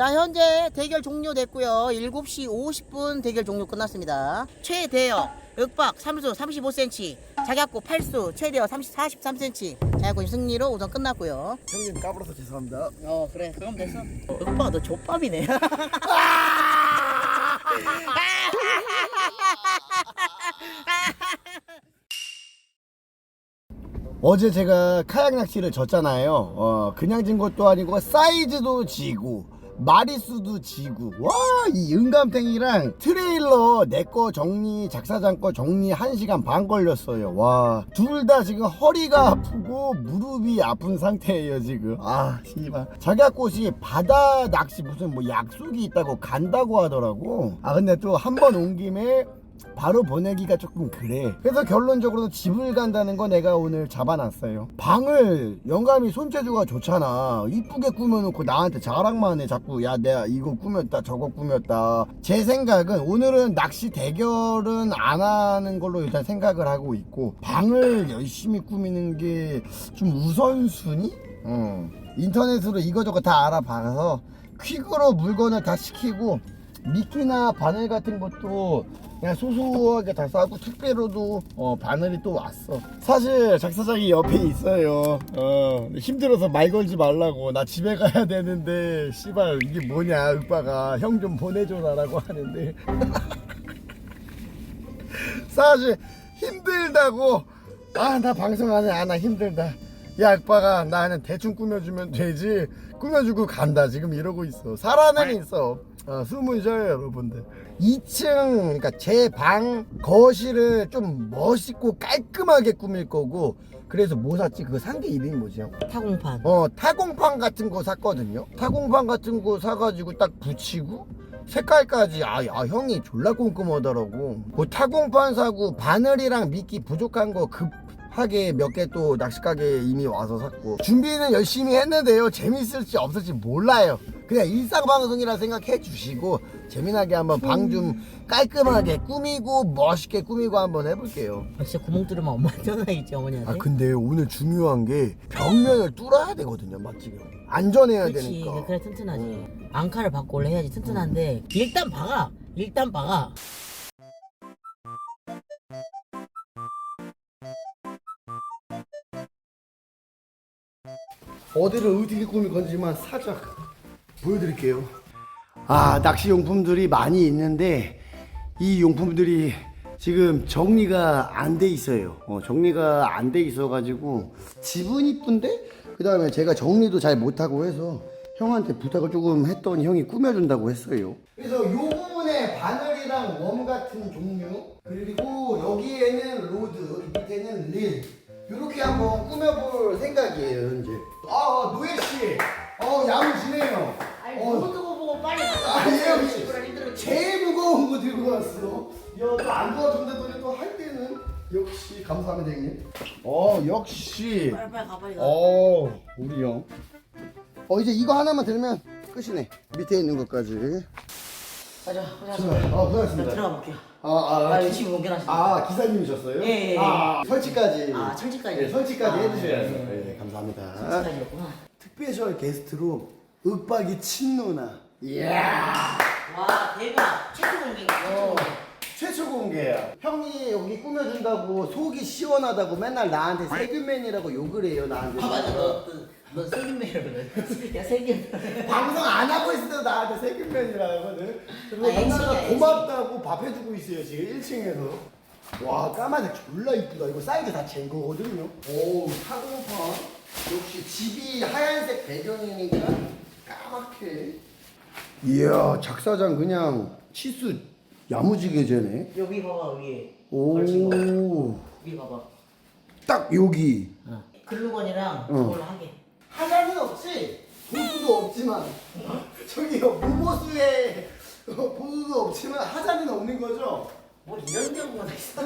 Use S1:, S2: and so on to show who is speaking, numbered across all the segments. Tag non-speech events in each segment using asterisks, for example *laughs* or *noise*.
S1: 자 현재 대결 종료됐고요. 7시 50분 대결 종료 끝났습니다. 최대여 윽박 3수 35cm 자약고 8수 최대여 30, 43cm 자약고 승리로 우선 끝났고요.
S2: 형님 까불어서 죄송합니다.
S1: 어 그래. 그럼 됐어 윽박 너 족밥이네. *laughs*
S2: 어제 제가 카약 낚시를 졌잖아요. 어, 그냥 진 것도 아니고 사이즈도 지고 마리수도 지고 와이 은감탱이랑 트레일러 내 거 정리 작사장 거 정리 1시간 반 걸렸어요. 와 둘 다 지금 허리가 아프고 무릎이 아픈 상태예요 지금. 아 씨발. 자기꽃이 바다 낚시 무슨 뭐 약속이 있다고 간다고 하더라고. 아 근데 또 한 번 온 김에 바로 보내기가 조금 그래. 그래서 결론적으로 집을 간다는 거 내가 오늘 잡아놨어요. 방을 영감이 손재주가 좋잖아. 이쁘게 꾸며놓고 나한테 자랑만 해. 자꾸 야 내가 이거 꾸몄다 저거 꾸몄다. 제 생각은 오늘은 낚시 대결은 안 하는 걸로 일단 생각을 하고 있고 방을 열심히 꾸미는 게 좀 우선순위? 어. 인터넷으로 이거저거 다 알아봐서 퀵으로 물건을 다 시키고 미끼나 바늘 같은 것도 그냥 소소하게 다 싸고 특배로도 어, 바늘이 또 왔어. 사실 작사장이 옆에 있어요. 어, 힘들어서 말 걸지 말라고. 나 집에 가야 되는데 씨발 이게 뭐냐 윽바가. 형 좀 보내줘라 라고 하는데. *laughs* 사실 힘들다고. 아 나 방송 안해. 아나 힘들다. 야 윽바가 나는 대충 꾸며주면 되지. 꾸며주고 간다. 지금 이러고 있어. 살아는 있어 어, 숨은 쉬어요 여러분들. 2층 그러니까 제 방 거실을 좀 멋있고 깔끔하게 꾸밀 거고 그래서 뭐 샀지? 그거 산 게 이름이 뭐지 형?
S1: 타공판.
S2: 어 타공판 같은 거 샀거든요. 타공판 같은 거 사가지고 딱 붙이고 색깔까지 아, 아 형이 졸라 꼼꼼하더라고. 그 타공판 사고 바늘이랑 미끼 부족한 거 급하게 몇 개 또 낚시가게 이미 와서 샀고. 준비는 열심히 했는데요. 재밌을지 없을지 몰라요 그냥 일상방송이라 생각해 주시고 재미나게 한번 방 좀 깔끔하게 꾸미고 멋있게 꾸미고 한번 해볼게요.
S1: 아, 진짜 구멍 뚫으면 엄마 전화했지 어머니한테?
S2: 아 근데 오늘 중요한 게 벽면을 뚫어야 되거든요 맞지요 안전해야
S1: 그렇지
S2: 되니까.
S1: 그래 튼튼하지. 앙카를 받고 원래 해야지 튼튼한데 일단 박아! 일단 박아!
S2: 어디를 어떻게 꾸밀 건지만 살짝 보여드릴게요. 아 낚시 용품들이 많이 있는데 이 용품들이 지금 정리가 안 돼 있어요. 어, 정리가 안 돼 있어가지고 집은 이쁜데 그 다음에 제가 정리도 잘 못하고 해서 형한테 부탁을 조금 했더니 형이 꾸며준다고 했어요. 그래서 요 부분에 바늘이랑 웜 같은 종류 그리고 여기에는 로드 밑에는 릴 이렇게 한번 꾸며볼 생각이에요 현재. 아 노예 씨, 어 야무지네요.
S1: 아니
S2: 어,
S1: 누구 두고 보고 빨리
S2: 아, 예.
S1: 그래 힘들어
S2: 제일 무거운 거 들고 왔어. 야또안 도와준다더니 또 할 때는 역시 감사합니다 형님. 어 역시.
S1: 빨리 빨리 가 빨리 가
S2: 어 우리 형. 어 이제 이거 하나만 들면 끝이네. 밑에 있는 것까지.
S1: 가자 가자 아나
S2: 고맙습니다.
S1: 들어가 볼게요
S2: 아, 아,
S1: 아
S2: 기-
S1: 열심히 운전하시네
S2: 아 기사님이셨어요?
S1: 예, 예, 예.
S2: 아 설치까지.
S1: 아, 설치까지.
S2: 네, 설치까지
S1: 아,
S2: 해주셔야죠.
S1: 예.
S2: 네, 감사합니다.
S1: 설치까지였구나
S2: 특별절 게스트로 윽박이 친누나. 이야.
S1: 와 대박 최초 공개
S2: 어, 최초 공개야. 형이 여기 꾸며준다고 속이 시원하다고 맨날 나한테 세균맨이라고 욕을 해요 나한테.
S1: 아 맞아 너너 세균맨이라고 *laughs* 야 세균
S2: 방송 안 하고 있을 때도 나한테 세균맨이라고 하거든. 그리고
S1: 아,
S2: 누나가
S1: 액션.
S2: 고맙다고 밥 해주고 있어요 지금 1층에서. 와 까만색 졸라 이쁘다. 이거 사이즈 다 잰 거거든요. 오 타공판. 역시 집이 하얀색 배경이니까 까맣게. 이야 작사장 그냥 치수 야무지게 재네.
S1: 여기 봐봐 위에 걸친 거
S2: 오.
S1: 여기 봐봐
S2: 딱 여기.
S1: 어. 글루건이랑
S2: 어.
S1: 그걸로 하게
S2: 하자는 없지. 보수도 없지만 저기요 무보수에 어, 보수도 없지만 하자는 없는 거죠.
S1: 뭐 이런 경우가 다 있어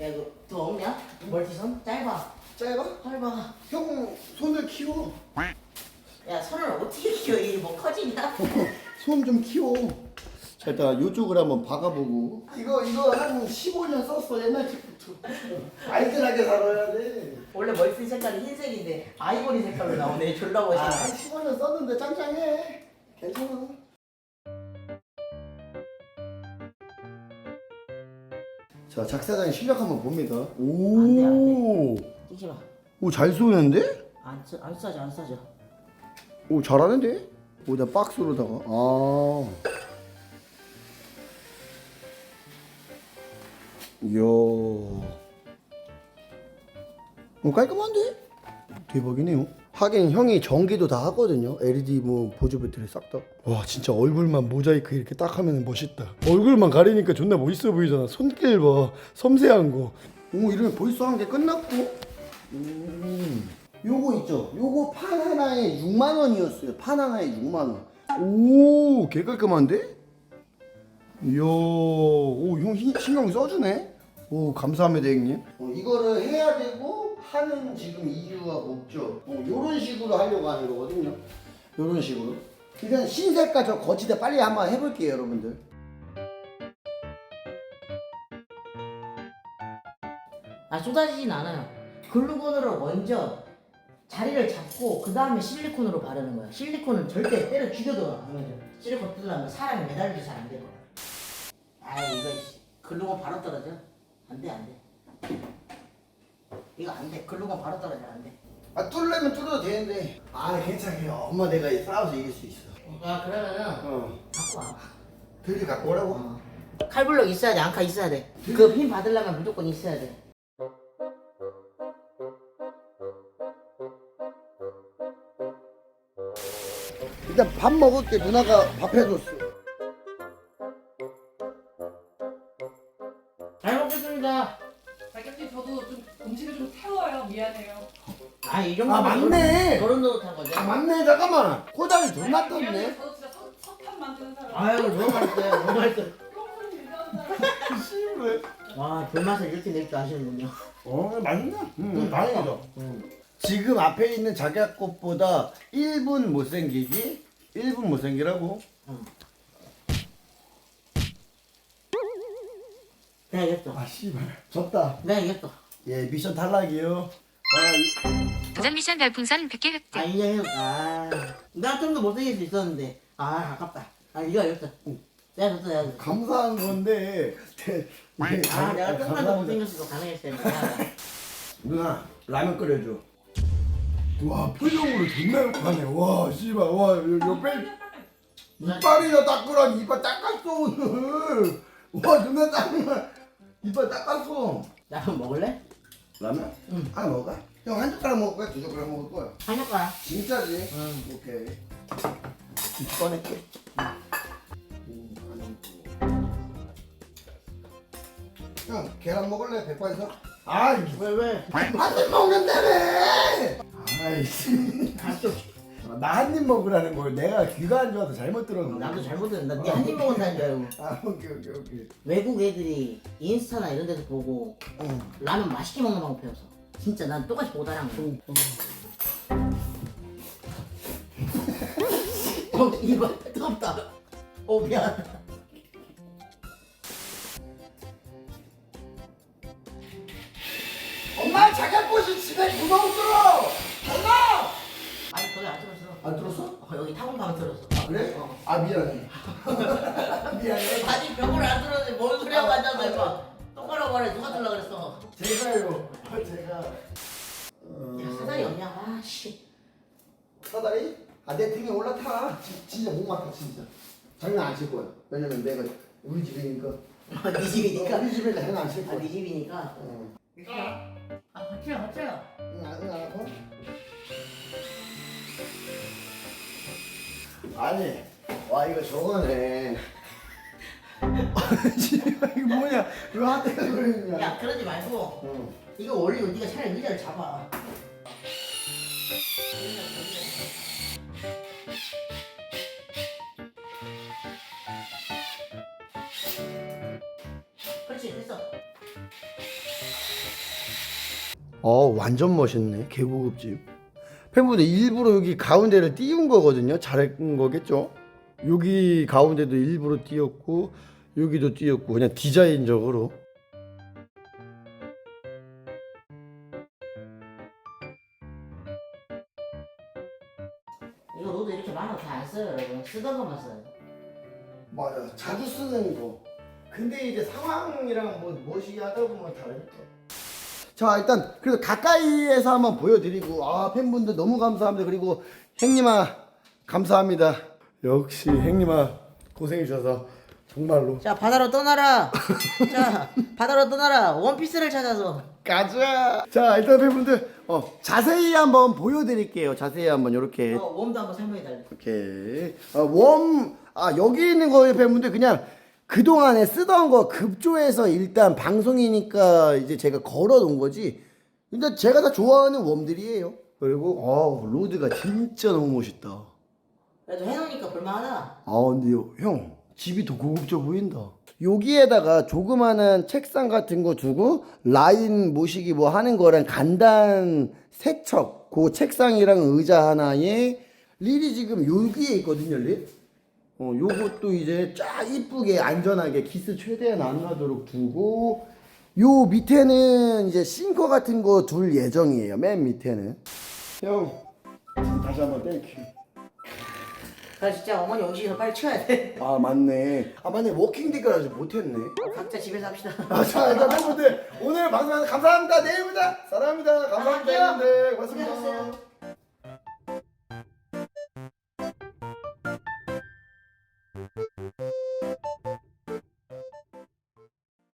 S1: 야 이거 또 없냐? 멀티선? 짧아
S2: 짧아?
S1: 짧아
S2: 형 손을 키워.
S1: 야 손을 어떻게 키워 이게 뭐 커지냐? *laughs*
S2: 손 좀 키워. 자 일단 이쪽을 한번 박아보고 이거 이거 한 15년 썼어 옛날 책부터 알뜰하게 살아야 돼
S1: 원래 머리핀 색깔이 흰색인데 아이보리 색깔로 나오네. 졸라
S2: 아,
S1: 멋있네.
S2: 한 15년 썼는데 짱짱해 괜찮아 자 작사장의 실력 한번 봅니다
S1: 안 돼, 안
S2: 오,
S1: 뛰지 마.
S2: 오잘 쏘는데?
S1: 안, 쓰, 안 싸져 안 싸져.
S2: 오 잘하는데? 오나 박스로다가. 아. 이야. 오 깔끔한데? 대박이네요. 하긴 형이 전기도 다 하거든요. LED 뭐 보조 배터리 싹다와 진짜 얼굴만 모자이크 이렇게 딱 하면 멋있다. 얼굴만 가리니까 존나 멋있어 보이잖아. 손길 봐. 섬세한 거오 이러면 벌써 한개 끝났고. 음. 요거 있죠? 요거 판 하나에 6만 원이었어요. 판 하나에 6만 원. 오, 개 깔끔한데? 이야, 오, 형 히- 신경 써주네. 오, 감사합니다, 형님. 어, 이거를 해야 되고 하는 지금 이유와 목적. 어, 요런 식으로 하려고 하는 거거든요. 요런 식으로. 일단 흰색깔 저 거치대 빨리 한번 해볼게요, 여러분들.
S1: 아 쏟아지진 않아요. 글루건으로 먼저 자리를 잡고 그 다음에 실리콘으로 바르는 거야. 실리콘은 절대 때려 죽여도 안 돼요. 실리콘 뜯으려면 사람이 매달리기 잘안 될 거야. 아 이거 씨, 글루건 바로 떨어져. 안 돼, 안 돼. 이거 안 돼. 글루건 바로 떨어져 안 돼.
S2: 아, 뚫으려면 뚫어도 되는데. 아, 괜찮아요. 엄마 내가 싸워서 이길 수 있어.
S1: 아 그러면은
S2: 어.
S1: 갖고 와.
S2: 들이 갖고 오라고?
S1: 어. 칼블럭 있어야 돼. 앙카 있어야 돼. 그 핀 받으려면 무조건 있어야 돼.
S2: 일단 밥 먹을 게 누나가 밥 해줬어
S1: 잘 먹겠습니다.
S3: 자격지 저도 좀 음식을 좀 태워요. 미안해요.
S1: 아 이 정도.
S2: 아, 맞네.
S1: 저런 노릇한 거죠.
S2: 아 맞네 잠깐만 코다리 존나
S3: 아니, 미안해요.
S2: 떴네
S3: 저도 진짜 석, 석탄 만드는 사람.
S1: 아유 너무 맛있어요. 너무 맛있어.
S3: 똥을 밀려온다.
S2: 씨발
S1: 와 불맛을 이렇게 낼 줄 아시는군요.
S2: 어 맛있네 음 다행이다 지금 앞에 있는 작약꽃보다 1분 못생기기 1분 못생기라고
S1: 내가 이겼어.
S2: 아 씨발 졌다
S1: 내가 이겼어.
S2: 예 미션 탈락이요 아,
S4: 부산 미션 별풍선 100개 획득.
S1: 아 이제 아. 내가 좀 더 못생길 수 있었는데 아 아깝다. 아 이거 이겼어. 내가 졌어 내가 졌어.
S2: 감사한 건데 대- 예,
S1: 아 내가 조금만 더
S2: 감사합니다.
S1: 못생겼어도 가능했어요. 미안하다. *laughs*
S2: 누나 라면 끓여줘 와 표정으로 존나 욕하네 와 씨발 와 옆에 이빨이나 닦으라니 이빨 닦았어 오늘 와 누나 닦으면 이빨 닦았어
S1: 라면 먹을래?
S2: 라면?
S1: 응.
S2: 하나 먹을까? 형 한 젓가락 먹을 거야? 두 젓가락 먹을 거야?
S1: 한 젓가락.
S2: 진짜지?
S1: 응.
S2: 오케이 꺼낼게 음, 형 계란 먹을래? 백반에서? 아이
S1: 왜 왜?
S2: 한입 먹는다며 아이씨
S1: 갔어.
S2: 나한 입 먹으라는 걸 내가 귀가 안 좋아서 잘못 들었는데
S1: 나도 잘못 들었나? 네 한입 먹은다는 줄 알고.
S2: 아 오케이 오케이 오케이
S1: 외국 애들이 인스타나 이런 데서 보고
S2: 응.
S1: 라면 맛있게 먹는 방법 배웠어. 진짜 난 똑같이 못 알아한 거야. 어, 이거 뜨겁다. 어, 미안.
S2: 엄마 자격꽃이 집에 구멍 뚫어 그래?
S1: 어.
S2: 아 미안해 *laughs* 미안해
S1: 아니, 벽을 안 들었는데 뭔 소리 하고 앉아서 해봐. 똑바로 말해. 누가 들라 그랬어.
S2: 제가요 제가 어...
S1: 야, 사다리 없냐? 아, 씨.
S2: 사다리? 아내 등에 올라타 지, 진짜 못 맡아 진짜 장난 안 칠 거야 왜냐면 내가 우리 집이니까
S1: 아, 네 집이니까.
S2: 어, 우리 집이니까 장난 안 칠
S1: 아,
S2: 거야
S1: 네 집이니까.
S2: 응.
S1: 이렇게 아, 같이 해, 같이 해.
S2: 응, 안, 응, 안 아파? 아니, 와 이거 저거네. *laughs* 이거 뭐냐? 왜 하트가 그러냐?
S1: 야, 그러지 말고.
S2: 응.
S1: 이거 올리고 네가 차라리 의자를 잡아. 그렇지 됐어.
S2: 어, 완전 멋있네. 개고급집. 팬분들 일부러 여기 가운데를 띄운 거거든요. 잘한 거겠죠? 여기 가운데도 일부러 띄었고 여기도 띄었고 그냥 디자인적으로.
S1: 이거 로드 이렇게 많아 다안 써요 여러분. 쓰던 것만 써요.
S2: 맞아 자주 쓰는 거. 근데 이제 상황이랑 뭐 뭐시 하다 보면 다르니까 자 일단 그래도 가까이에서 한번 보여드리고 아 팬분들 너무 감사합니다. 그리고 행님아 감사합니다. 역시 행님아 고생해 주셔서 정말로.
S1: 자 바다로 떠나라. 자 바다로 떠나라. 원피스를 찾아서.
S2: 가자. 자 일단 팬분들 어 자세히 한번 보여드릴게요. 자세히 한번 이렇게.
S1: 어, 웜도 한번 설명해 달래.
S2: 이렇게 아, 웜, 아 여기 있는 거에 팬분들? 그냥 그동안에 쓰던 거 급조해서 일단 방송이니까 이제 제가 걸어 놓은 거지. 근데 제가 다 좋아하는 웜들이에요. 그리고 어 로드가 진짜 너무 멋있다.
S1: 그래도 해놓으니까 볼만하다.
S2: 아 근데 요- 형 집이 더 고급져 보인다. 여기에다가 조그마한 책상 같은 거 두고 라인 모시기 뭐 하는 거랑 간단 세척 그 책상이랑 의자 하나에 릴이 지금 여기에 있거든요 릴 어, 요것도 이제 쫙 이쁘게 안전하게 기스 최대한 안 나도록 두고 요 밑에는 이제 싱커 같은 거 둘 예정이에요. 맨 밑에는. 형 다시 한번 땡큐.
S1: 나 진짜 어머니 오시기 전에 빨리 치워야 돼.
S2: 아 맞네. 아 맞네. 워킹데이까지 아직 못했네.
S1: 각자 집에서 합시다.
S2: 아자 일단 팬분들 오늘 방송 감사합니다. 내일 보자 사랑합니다. 감사합니다. 여러분들. 고맙습니다.
S1: 고생하셨어요.